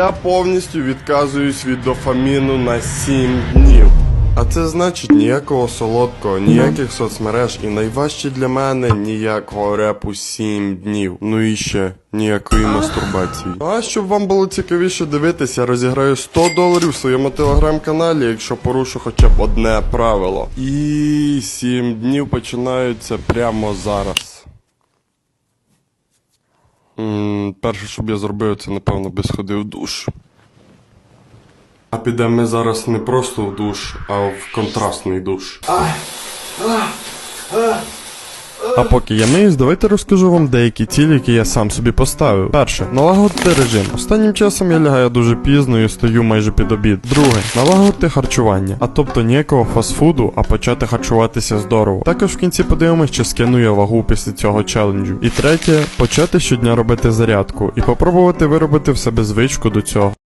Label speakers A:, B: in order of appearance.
A: Я повністю відказуюсь від дофаміну на 7 днів. А це значить ніякого солодкого, ніяких соцмереж і найважче для мене ніякого репу 7 днів. Ну і ще ніякої мастурбації. А щоб вам було цікавіше дивитися, розіграю 100 доларів в своєму телеграм-каналі, якщо порушу хоча б одне правило. І 7 днів починаються прямо зараз. Перше, щоб я зробив, це напевно би сходив в душ. А підемо ми зараз не просто в душ, а в контрастний душ. А поки я миюсь, давайте розкажу вам деякі цілі, які я сам собі поставив. Перше, налагодити режим. Останнім часом я лягаю дуже пізно і стою майже під обід. Друге, налагодити харчування, а тобто ніякого фастфуду, а почати харчуватися здорово. Також в кінці подивимось, чи скину я вагу після цього челенджу. І третє, почати щодня робити зарядку і попробувати виробити в себе звичку до цього.